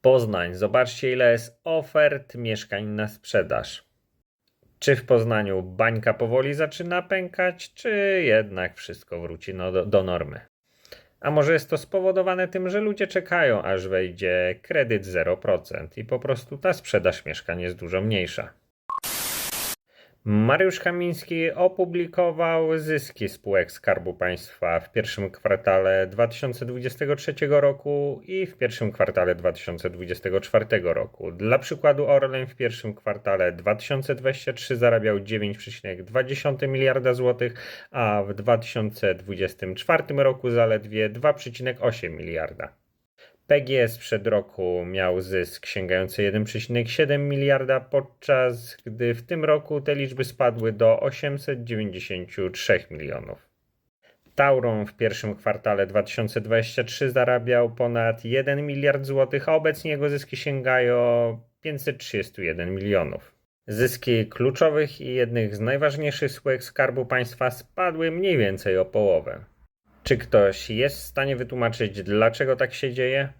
Poznań. Zobaczcie, ile jest ofert mieszkań na sprzedaż. Czy w Poznaniu bańka powoli zaczyna pękać, czy jednak wszystko wróci no do, do normy? A może jest to spowodowane tym, że ludzie czekają, aż wejdzie kredyt 0% i po prostu ta sprzedaż mieszkań jest dużo mniejsza. Mariusz Kamiński opublikował zyski spółek Skarbu Państwa w pierwszym kwartale 2023 roku i w pierwszym kwartale 2024 roku. Dla przykładu Orlen w pierwszym kwartale 2023 zarabiał 9,2 miliarda złotych, a w 2024 roku zaledwie 2,8 miliarda. PGS sprzed roku miał zysk sięgający 1,7 miliarda, podczas gdy w tym roku te liczby spadły do 893 milionów. Tauron w pierwszym kwartale 2023 zarabiał ponad 1 miliard złotych, a obecnie jego zyski sięgają 531 milionów. Zyski kluczowych i jednych z najważniejszych spółek Skarbu Państwa spadły mniej więcej o połowę. Czy ktoś jest w stanie wytłumaczyć, dlaczego tak się dzieje?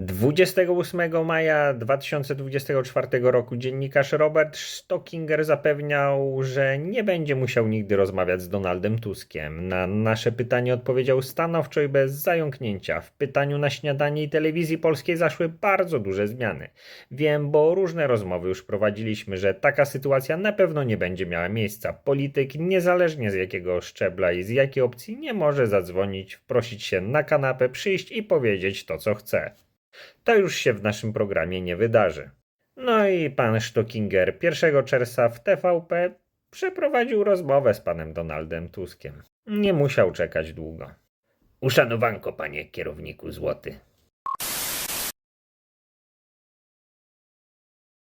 28 maja 2024 roku dziennikarz Robert Stockinger zapewniał, że nie będzie musiał nigdy rozmawiać z Donaldem Tuskiem. Na nasze pytanie odpowiedział stanowczo i bez zająknięcia. W pytaniu na śniadanie i telewizji polskiej zaszły bardzo duże zmiany. Wiem, bo różne rozmowy już prowadziliśmy, że taka sytuacja na pewno nie będzie miała miejsca. Polityk, niezależnie z jakiego szczebla i z jakiej opcji, nie może zadzwonić, wprosić się na kanapę, przyjść i powiedzieć to, co chce. To już się w naszym programie nie wydarzy. No i pan Stockinger 1 czerwca w TVP przeprowadził rozmowę z panem Donaldem Tuskiem. Nie musiał czekać długo. Uszanowanko, panie kierowniku złoty.